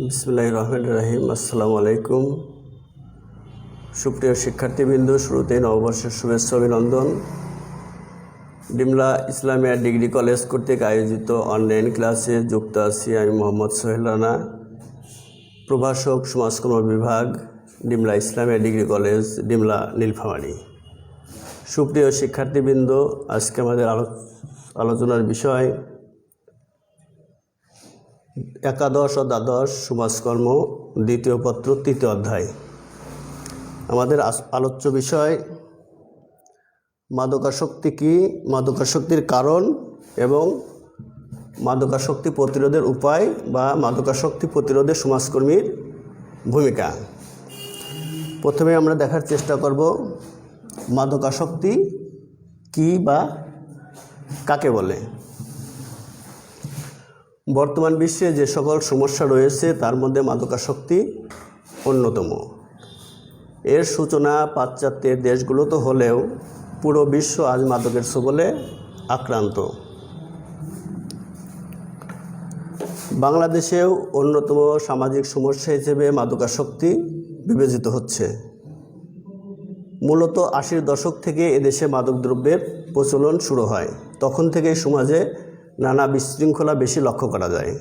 বিসমুল্লাহ রহমান রাহিম। আসসালামু আলাইকুম সুপ্রিয় শিক্ষার্থীবৃন্দ, শুরুতে নববর্ষের শুভেচ্ছা, অভিনন্দন। ডিমলা ইসলামিয়া ডিগ্রি কলেজ কর্তৃক আয়োজিত অনলাইন ক্লাসে যুক্ত আছি আমি মোহাম্মদ সোহেল রানা, প্রভাষক, সমাজকর্ম বিভাগ, ডিমলা ইসলামিয়া ডিগ্রি কলেজ, ডিমলা নীলফামারী। সুপ্রিয় শিক্ষার্থীবৃন্দ, আজকে আমাদের আলো- আলোচনার বিষয় একাদশ ও দ্বাদশ সমাজকর্ম, দ্বিতীয় পত্র, তৃতীয় অধ্যায়। আমাদের আলোচ্য বিষয়, মাদকাসক্তি কি? মাদকাসক্তির কারণ এবং মাদকাসক্তি প্রতিরোধের উপায় বা মাদকাসক্তি প্রতিরোধে সমাজকর্মীর ভূমিকা। প্রথমে আমরা দেখার চেষ্টা করব মাদকাসক্তি কী বা কাকে বলে। বর্তমান বিশ্বে যে সকল সমস্যা রয়েছে, তার মধ্যে মাদকাসক্তি অন্যতম। এর সূচনা পাশ্চাত্যের দেশগুলোতে হলেও পুরো বিশ্ব আজ মাদকের সবলে আক্রান্ত। বাংলাদেশেও অন্যতম সামাজিক সমস্যা হিসেবে মাদকাসক্তি বিবেচিত হচ্ছে। মূলত আশির দশক থেকে এদেশে মাদকদ্রব্যের প্রচলন শুরু হয়। তখন থেকেই সমাজে নানা বিশৃঙ্খলা বেশি লক্ষ্য করা যায়।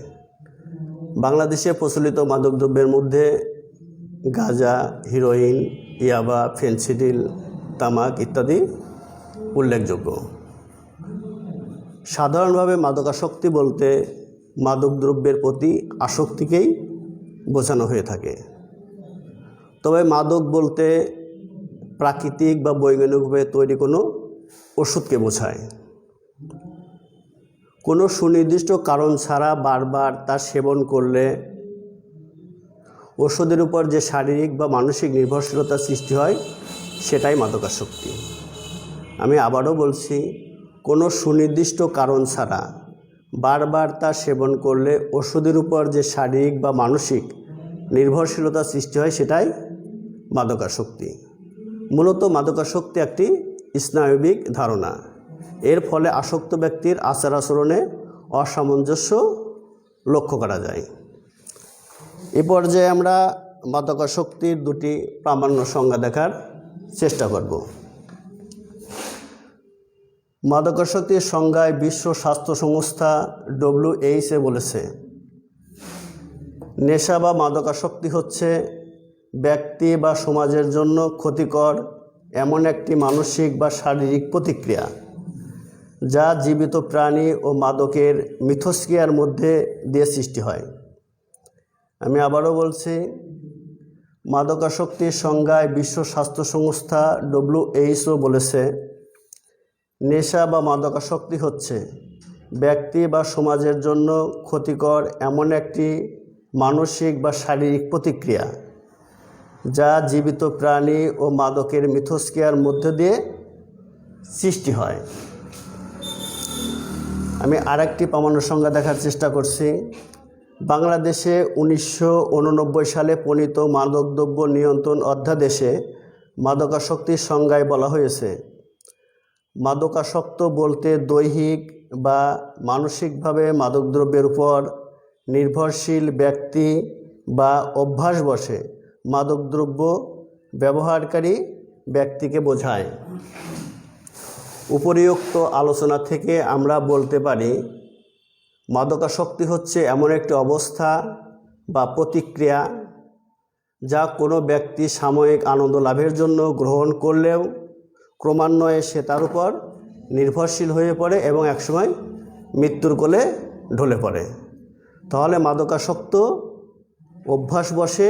বাংলাদেশে প্রচলিত মাদকদ্রব্যের মধ্যে গাঁজা, হিরোইন, ইয়াবা, ফেন্সিডিল, তামাক ইত্যাদি উল্লেখযোগ্য। সাধারণভাবে মাদকাসক্তি বলতে মাদকদ্রব্যের প্রতি আসক্তিকেই বোঝানো হয়ে থাকে। তবে মাদক বলতে প্রাকৃতিক বা বৈজ্ঞানিকভাবে তৈরি কোনো ওষুধকে বোঝায়। কোনো সুনির্দিষ্ট কারণ ছাড়া বারবার তা সেবন করলে ওষুধের উপর যে শারীরিক বা মানসিক নির্ভরশীলতা সৃষ্টি হয়, সেটাই মাদকাসক্তি। আমি আবারও বলছি, কোনো সুনির্দিষ্ট কারণ ছাড়া বারবার তা সেবন করলে ওষুধের উপর যে শারীরিক বা মানসিক নির্ভরশীলতা সৃষ্টি হয়, সেটাই মাদকাসক্তি। মূলত মাদকাসক্তি একটি স্নায়বিক ধারণা। এর ফলে আসক্ত ব্যক্তির আচার আচরণে অসামঞ্জস্য লক্ষ্য করা যায়। এ পর্যায়ে আমরা মাদকাসক্তির দুটি প্রামাণ্য সংজ্ঞা দেখার চেষ্টা করব। মাদকাসক্তির সংজ্ঞায় বিশ্ব স্বাস্থ্য সংস্থা ডব্লিউএইচএ বলেছে, নেশা বা মাদকাসক্তি হচ্ছে ব্যক্তি বা সমাজের জন্য ক্ষতিকর এমন একটি মানসিক বা শারীরিক প্রতিক্রিয়া। যা জীবিত প্রাণী ও মাদকের মিথস্ক্রিয়ার মধ্যে দিয়ে সৃষ্টি হয়। আমি আবারও বলছি, মাদকাসক্তির সংজ্ঞায় বিশ্ব স্বাস্থ্য সংস্থা ডব্লিউএইচও বলেছে, নেশা বা মাদকাসক্তি হচ্ছে ব্যক্তি বা সমাজের জন্য ক্ষতিকর এমন একটি মানসিক বা শারীরিক প্রতিক্রিয়া যা জীবিত প্রাণী ও মাদকের মিথস্ক্রিয়ার মধ্যে দিয়ে সৃষ্টি হয়। আমি আরেকটি প্রামাণ্য সংজ্ঞা দেখার চেষ্টা করছি। বাংলাদেশে উনিশশো উননব্বই সালে প্রণীত মাদকদ্রব্য নিয়ন্ত্রণ অধ্যাদেশে মাদকাসক্তির সংজ্ঞায় বলা হয়েছে। মাদকাসক্ত বলতে দৈহিক বা মানসিকভাবে মাদকদ্রব্যের উপর নির্ভরশীল ব্যক্তি বা অভ্যাস বসে মাদকদ্রব্য ব্যবহারকারী ব্যক্তিকে বোঝায়। উপরিউক্ত আলোচনা থেকে আমরা বলতে পারি, মাদকাসক্তি হচ্ছে এমন একটি অবস্থা বা প্রতিক্রিয়া যা কোনো ব্যক্তি সাময়িক আনন্দ লাভের জন্য গ্রহণ করলেও ক্রমান্বয়ে সে তার উপর নির্ভরশীল হয়ে পড়ে এবং একসময় মৃত্যুর কোলে ঢলে পড়ে। তাহলে মাদকাসক্ত অভ্যাস বসে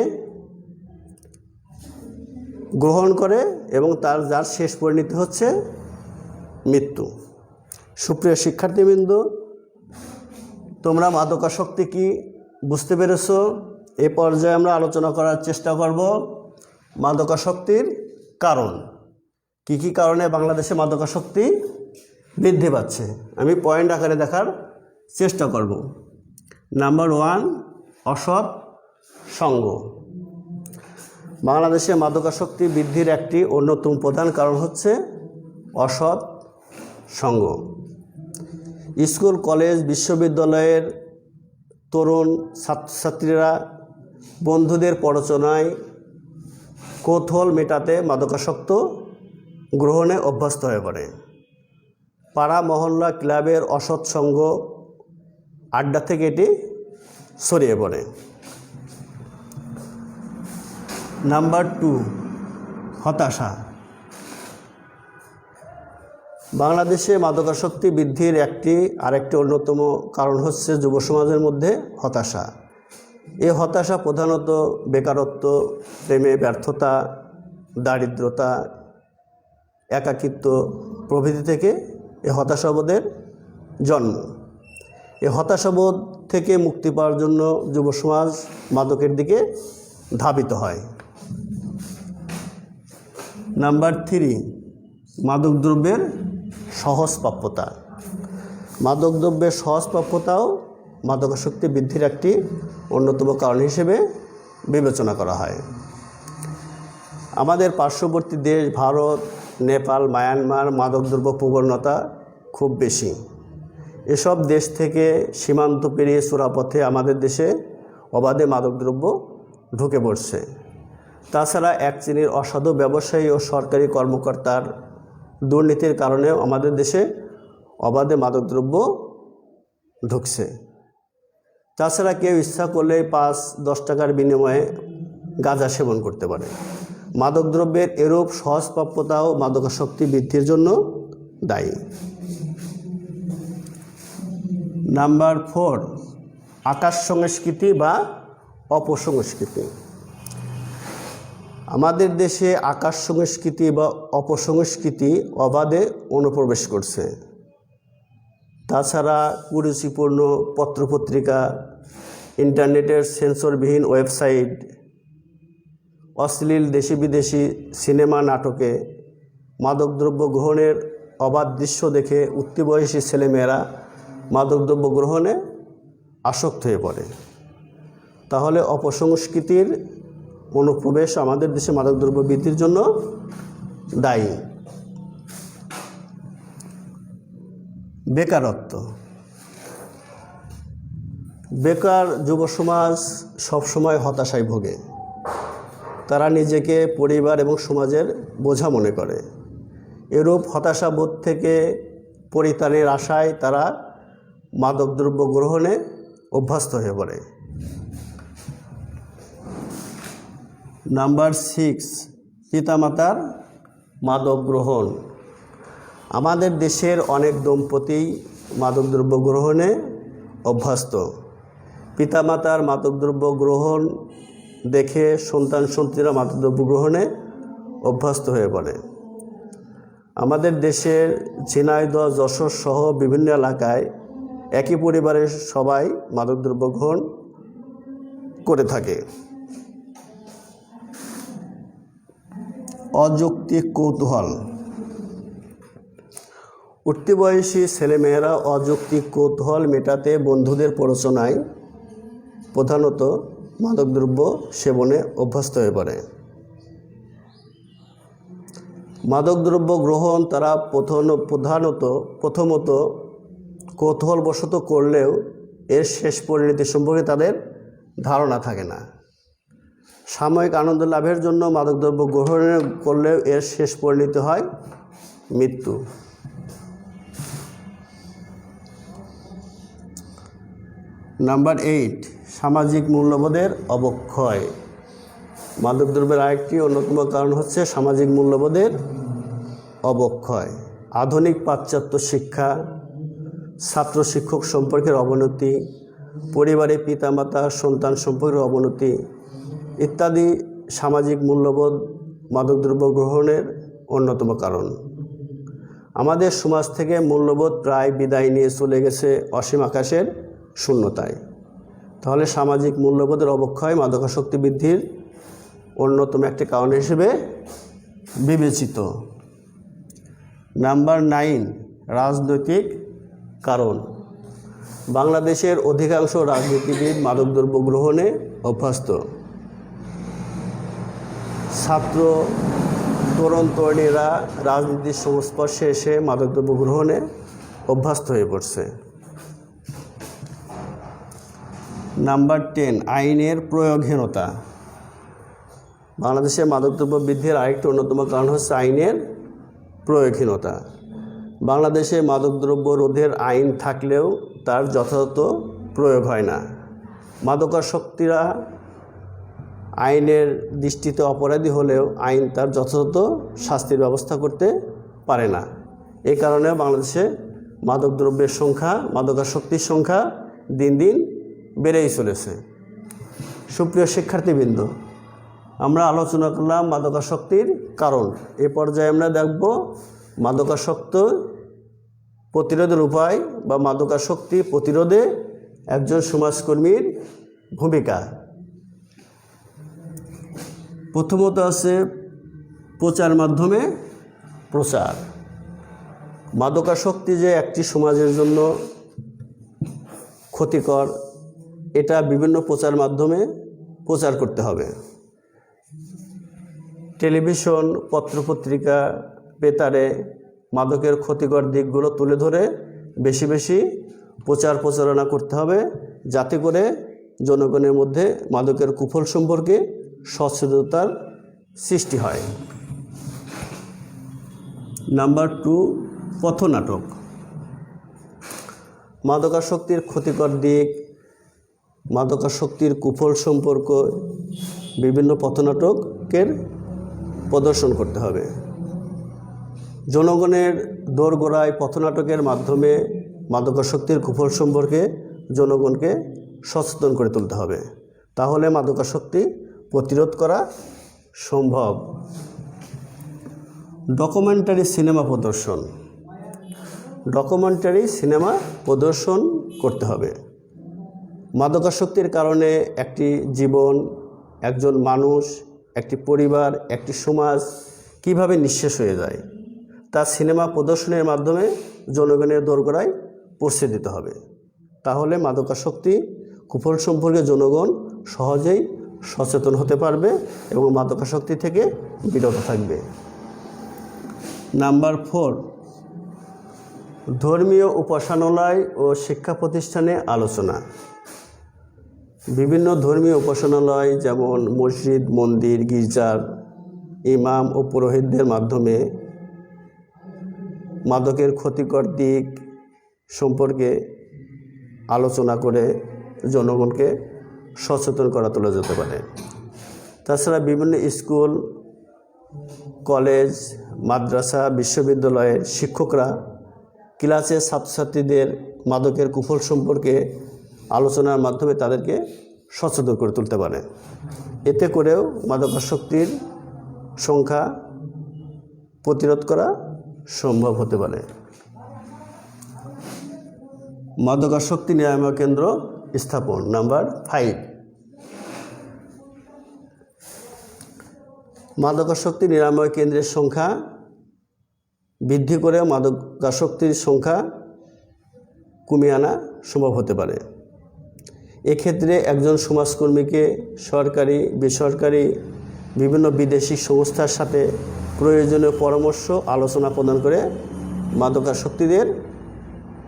গ্রহণ করে এবং তার, যার শেষ পরিণতি হচ্ছে মৃত্যু। সুপ্রিয় শিক্ষার্থীবৃন্দ, তোমরা মাদকাসক্তি কি বুঝতে পেরেছ? এ পর্যায়ে আমরা আলোচনা করার চেষ্টা করব মাদকাসক্তির কারণ। কি কি কারণে বাংলাদেশে মাদকাসক্তি বৃদ্ধি পাচ্ছে? আমি পয়েন্ট আকারে দেখার চেষ্টা করব। নাম্বার ওয়ান, অসৎ সঙ্গ। বাংলাদেশে মাদকাসক্তি বৃদ্ধির একটি অন্যতম প্রধান কারণ হচ্ছে অসৎ সঙ্গ। স্কুল, কলেজ, বিশ্ববিদ্যালয়ের তরুণ ছাত্রছাত্রীরা বন্ধুদের প্ররোচনায় কৌতূহল মেটাতে মাদকাসক্ত গ্রহণে অভ্যস্ত হয়ে পড়ে। পাড়া মহল্লা ক্লাবের অসৎ সঙ্গ আড্ডা থেকে এটি সরিয়ে পড়ে। নাম্বার টু, হতাশা। বাংলাদেশে মাদকাসক্তি বৃদ্ধির একটি, আরেকটি অন্যতম কারণ হচ্ছে যুব সমাজের মধ্যে হতাশা। এই হতাশা প্রধানত বেকারত্ব, প্রেমে ব্যর্থতা, দারিদ্রতা, একাকিত্ব প্রভৃতি থেকে এই হতাশাবোধের জন্ম। এই হতাশাবোধ থেকে মুক্তি পাওয়ার জন্য যুব সমাজ মাদকের দিকে ধাবিত হয়। নাম্বার থ্রি, মাদকদ্রব্যের সহজ প্রাপ্যতা মাদকদ্রব্যের সহজ প্রাপ্যতাও মাদকাসক্তি বৃদ্ধির একটি অন্যতম কারণ হিসেবে বিবেচনা করা হয়। আমাদের পার্শ্ববর্তী দেশ ভারত, নেপাল, মায়ানমার মাদকদ্রব্য প্রবণতা খুব বেশি। এসব দেশ থেকে সীমান্ত পেরিয়ে চোরাপথে আমাদের দেশে অবাধে মাদকদ্রব্য ঢুকে পড়ছে। তাছাড়া এক শ্রেণির অসাধু ব্যবসায়ী ও সরকারি কর্মকর্তার দুর্নীতির কারণে আমাদের দেশে অবাধে মাদকদ্রব্য ঢুকছে। তাছাড়া কেউ ইচ্ছা করলে পাঁচ, দশ টাকার বিনিময়ে গাঁজা সেবন করতে পারে। মাদকদ্রব্যের এরূপ সহজপ্রাপ্যতাও মাদকাসক্তি বৃদ্ধির জন্য দায়ী। নাম্বার ফোর, আকাশ সংস্কৃতি বা অপসংস্কৃতি। আমাদের দেশে আকাশ সংস্কৃতি বা অপসংস্কৃতি অবাধে অনুপ্রবেশ করছে। তাছাড়া কুরুচিপূর্ণ পত্রপত্রিকা, ইন্টারনেটের সেন্সরবিহীন ওয়েবসাইট, অশ্লীল দেশি বিদেশি সিনেমা নাটকে মাদকদ্রব্য গ্রহণের অবাধ দৃশ্য দেখে উত্তিবয়সী ছেলেমেয়েরা মাদকদ্রব্য গ্রহণে আসক্ত হয়ে পড়ে। তাহলে অপসংস্কৃতির অনুপ্রবেশ আমাদের দেশে মাদকদ্রব্য বৃদ্ধির জন্য দায়ী। বেকারত্ব। বেকার যুব সমাজ সবসময় হতাশায় ভোগে। তারা নিজেকে পরিবার এবং সমাজের বোঝা মনে করে। এরূপ হতাশাবোধ থেকে পরিত্রাণের আশায় তারা মাদকদ্রব্য গ্রহণে অভ্যস্ত হয়ে পড়ে। নাম্বার সিক্স, পিতামাতার মাদক গ্রহণ আমাদের দেশের অনেক দম্পতি মাদকদ্রব্য গ্রহণে অভ্যস্ত। পিতামাতার মাদকদ্রব্য গ্রহণ দেখে সন্তান সন্তানরা মাদকদ্রব্য গ্রহণে অভ্যস্ত হয়ে পড়ে। আমাদের দেশের ঝিনাইদহ, যশোর সহ বিভিন্ন এলাকায় একই পরিবারের সবাই মাদকদ্রব্য গ্রহণ করে থাকে। অযৌক্তিক কৌতূহল। উঠতি বয়সী ছেলেমেয়েরা অযৌক্তিক কৌতূহল মেটাতে বন্ধুদের প্ররোচনায় প্রধানত মাদকদ্রব্য সেবনে অভ্যস্ত হয়ে পড়ে। মাদকদ্রব্য গ্রহণ তারা প্রথম প্রধানত, প্রথমত কৌতূহলবশত করলেও এর শেষ পরিণতি সম্পর্কে তাদের ধারণা থাকে না। সাময়িক আনন্দ লাভের জন্য মাদকদ্রব্য গ্রহণ করলেও এর শেষ পরিণত হয় মৃত্যু। নাম্বার এইট, সামাজিক মূল্যবোধের অবক্ষয়। মাদকদ্রব্যের আরেকটি অন্যতম কারণ হচ্ছে সামাজিক মূল্যবোধের অবক্ষয়। আধুনিক পাশ্চাত্য শিক্ষা, ছাত্র শিক্ষক সম্পর্কের অবনতি পরিবারে পিতামাতা, সন্তান সম্পর্কের অবনতি ইত্যাদি সামাজিক মূল্যবোধ মাদকদ্রব্য গ্রহণের অন্যতম কারণ। আমাদের সমাজ থেকে মূল্যবোধ প্রায় বিদায় নিয়ে চলে গেছে অসীম আকাশের শূন্যতায়। তাহলে সামাজিক মূল্যবোধের অবক্ষয় মাদকাসক্তি বৃদ্ধির অন্যতম একটি কারণ হিসেবে বিবেচিত। নাম্বার নাইন, রাজনৈতিক কারণ। বাংলাদেশের অধিকাংশ রাজনীতিবিদ মাদকদ্রব্য গ্রহণে অভ্যস্ত। ছাত্র তরুণ তরুণীরা রাজনীতির সংস্পর্শে এসে মাদকদ্রব্য গ্রহণে অভ্যস্ত হয়ে পড়ছে। নাম্বার টেন, আইনের প্রয়োগহীনতা। বাংলাদেশে মাদকদ্রব্য বৃদ্ধির আরেকটি অন্যতম কারণ হচ্ছে আইনের প্রয়োগহীনতা। বাংলাদেশে মাদকদ্রব্য রোধের আইন থাকলেও তার যথাযথ প্রয়োগ হয় না। মাদকাসক্তিরা আইনের দৃষ্টিতে অপরাধী হলেও আইন তার যথাযথ শাস্তির ব্যবস্থা করতে পারে না। এই কারণে বাংলাদেশে মাদকদ্রব্যের সংখ্যা, মাদকাসক্তির সংখ্যা দিন দিন বেড়েই চলেছে। সুপ্রিয় শিক্ষার্থীবৃন্দ, আমরা আলোচনা করলাম মাদকাসক্তির কারণ। এ পর্যায়ে আমরা দেখব মাদকাসক্ত প্রতিরোধের উপায় বা মাদকাসক্তি প্রতিরোধে একজন সমাজকর্মীর ভূমিকা। প্রথমত আছে প্রচার মাধ্যমে প্রচার। মাদকাসক্তি যে একটি সমাজের জন্য ক্ষতিকর, এটা বিভিন্ন প্রচার মাধ্যমে প্রচার করতে হবে। টেলিভিশন, পত্রপত্রিকা, বেতারে মাদকের ক্ষতিকর দিকগুলো তুলে ধরে বেশি বেশি প্রচার প্রচারণা করতে হবে, যাতে করে জনগণের মধ্যে মাদকের কুফল সম্পর্কে সচেতনতার সৃষ্টি হয়। Number two, পথনাটক। মাদকাসক্তির ক্ষতিকর দিক, মাদকাসক্তির কুফল সম্পর্ক, বিভিন্ন পথনাটকের প্রদর্শন করতে হবে। জনগণের দোরগোড়ায় পথনাটকের মাধ্যমে মাদকাসক্তির কুফল সম্পর্কে জনগণকে সচেতন করে তুলতে হবে। তাহলে মাদকাসক্তি প্রতিরোধ করা সম্ভব। ডকুমেন্টারি সিনেমা প্রদর্শন। ডকুমেন্টারি সিনেমা প্রদর্শন করতে হবে। মাদকাসক্তির কারণে একটি জীবন, একজন মানুষ, একটি পরিবার, একটি সমাজ কীভাবে নিঃশেষ হয়ে যায়, তা সিনেমা প্রদর্শনের মাধ্যমে জনগণের দোরগোড়ায় পৌঁছে দিতে হবে। তাহলে মাদকাসক্তি, কুফল সম্পর্কে জনগণ সহজেই সচেতন হতে পারবে এবং মাদকাসক্তি থেকে বিরত থাকবে। নাম্বার ফোর, ধর্মীয় উপাসনালয় ও শিক্ষা প্রতিষ্ঠানে আলোচনা। বিভিন্ন ধর্মীয় উপাসনালয় যেমন মসজিদ, মন্দির গির্জার ইমাম ও পুরোহিতদের মাধ্যমে মাদকের ক্ষতিকর দিক সম্পর্কে আলোচনা করে জনগণকে সচেতন করা তোলা যেতে পারে। তাছাড়া বিভিন্ন স্কুল, কলেজ, মাদ্রাসা, বিশ্ববিদ্যালয়ের শিক্ষকরা ক্লাসে ছাত্রছাত্রীদের মাদকের কুফল সম্পর্কে আলোচনার মাধ্যমে তাদেরকে সচেতন করে তুলতে পারে। এতে করেও মাদকাসক্তির সংখ্যা প্রতিরোধ করা সম্ভব হতে পারে। মাদকাসক্তি নিরাময় কেন্দ্র স্থাপন, নাম্বার ফাইভ মাদকাসক্তি নিরাময় কেন্দ্রের সংখ্যা বৃদ্ধি করে মাদকাসক্তির সংখ্যা কমিয়ে আনা সম্ভব হতে পারে। এক্ষেত্রে একজন সমাজকর্মীকে সরকারি, বেসরকারি, বিভিন্ন বিদেশি সংস্থার সাথে প্রয়োজনীয় পরামর্শ, আলোচনা প্রদান করে মাদকাসক্তিদের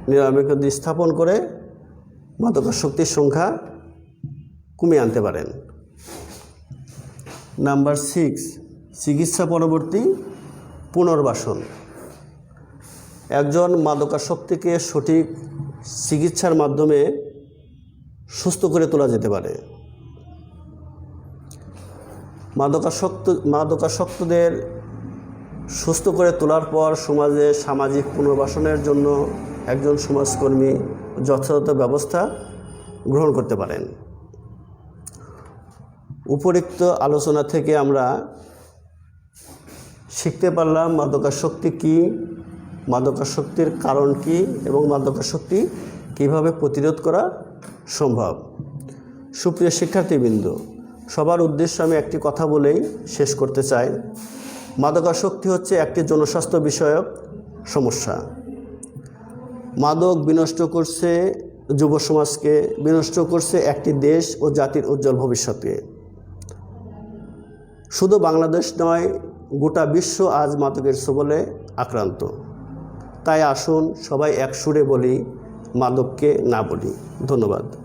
নিরাময় কেন্দ্র স্থাপন করে মাদকাসক্তির সংখ্যা কমিয়ে আনতে পারেন। নাম্বার সিক্স চিকিৎসা পরবর্তী পুনর্বাসন। একজন মাদকাসক্তিকে সঠিক চিকিৎসার মাধ্যমে সুস্থ করে তোলা যেতে পারে। মাদকাসক্ত, মাদকাসক্তদের সুস্থ করে তোলার পর সমাজে সামাজিক পুনর্বাসনের জন্য একজন সমাজকর্মী যথাযথ ব্যবস্থা গ্রহণ করতে পারেন। উপরিক্ত আলোচনা থেকে আমরা শিখতে পারলাম মাদকাসক্তি কী, মাদকাসক্তির কারণ কি এবং মাদকাসক্তি কীভাবে প্রতিরোধ করা সম্ভব। সুপ্রিয় শিক্ষার্থীবৃন্দ, সবার উদ্দেশ্যে আমি একটি কথা বলেই শেষ করতে চাই। মাদকাসক্তি হচ্ছে একটি জনস্বাস্থ্য বিষয়ক সমস্যা। মাদক বিনষ্ট করছে যুব সমাজকে, বিনষ্ট করছে একটি দেশ ও জাতির উজ্জ্বল ভবিষ্যৎকে। শুধু বাংলাদেশ নয় গোটা বিশ্ব আজ মাদকের সবলে আক্রান্ত। তাই আসুন সবাই একসুরে বলি, মাদককে না বলি। ধন্যবাদ।